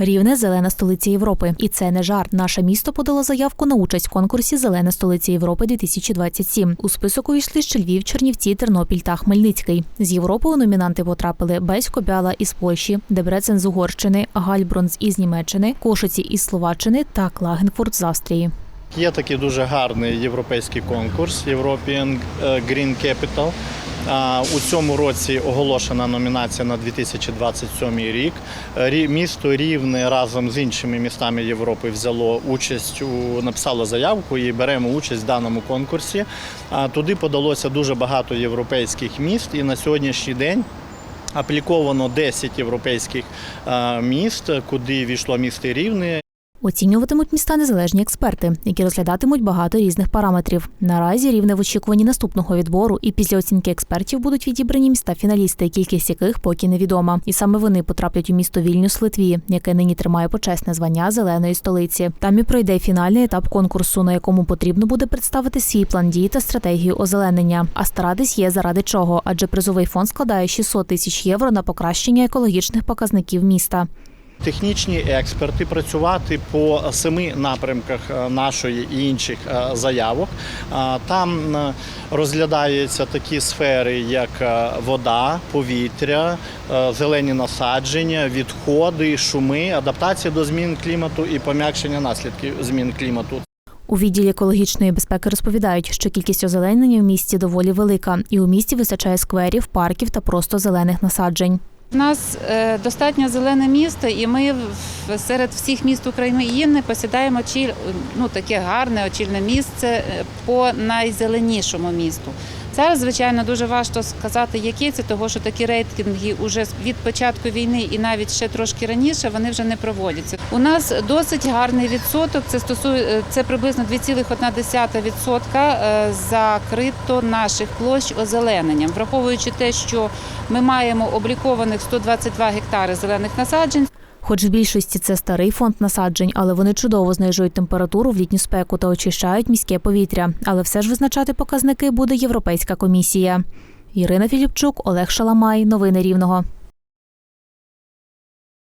Рівне зелена столиця Європи, і це не жарт. Наше місто подало заявку на участь в конкурсі Зелена столиця Європи 2027 У список увійшли ще Львів, Чернівці, Тернопіль та Хмельницький. З Європи у номінанти потрапили Бесько Бяла із Польщі, Дебрецен з Угорщини, Гальбронз із Німеччини, Кошиці із Словаччини та Клагенфурт з Австрії. Є такий дуже гарний європейський конкурс European е, Green Capital. У цьому році оголошена номінація на 2027 рік. Місто Рівне разом з іншими містами Європи взяло участь у написало заявку і беремо участь в даному конкурсі. Туди подалося дуже багато європейських міст, і на сьогоднішній день апліковано 10 європейських міст, куди війшло місто Рівне. Оцінюватимуть міста незалежні експерти, які розглядатимуть багато різних параметрів. Наразі рівне в очікуванні наступного відбору, і після оцінки експертів будуть відібрані міста фіналісти, кількість яких поки невідома. І саме вони потраплять у місто Вільнюс Литві, яке нині тримає почесне звання зеленої столиці. Там і пройде фінальний етап конкурсу, на якому потрібно буде представити свій план дій та стратегію озеленення. А старатись є заради чого, адже призовий фонд складає 600 тисяч євро на покращення екологічних показників міста. Технічні експерти працювати по семи напрямках е, нашої і інших е, заявок. А, Там е, розглядаються такі сфери, як е, вода, повітря, е, зелені насадження, відходи, шуми, адаптація до змін клімату і пом'якшення наслідків змін клімату. У відділі екологічної безпеки розповідають, що кількість озеленення в місті доволі велика, і у місті вистачає скверів, парків та просто зелених насаджень. У нас е, достатньо зелене місто, і ми серед всіх міст України посідаємо ну, таке гарне очільне місце е, по найзеленішому місту. Зараз, звичайно, дуже важко сказати, які це, того що такі рейтинги вже від початку війни і навіть ще трошки раніше вони вже не проводяться. У нас досить гарний відсоток. Це стосує е, це приблизно 2,1% е, закрито наших площ озелененням, враховуючи те, що ми маємо облікованих 122 гектари зелених насаджень. Хоч в більшості це старий фонд насаджень, але вони чудово знижують температуру в літню спеку та очищають міське повітря. Але все ж визначати показники буде Європейська комісія. Ірина Філіпчук, Олег Шаламай. Новини Рівного.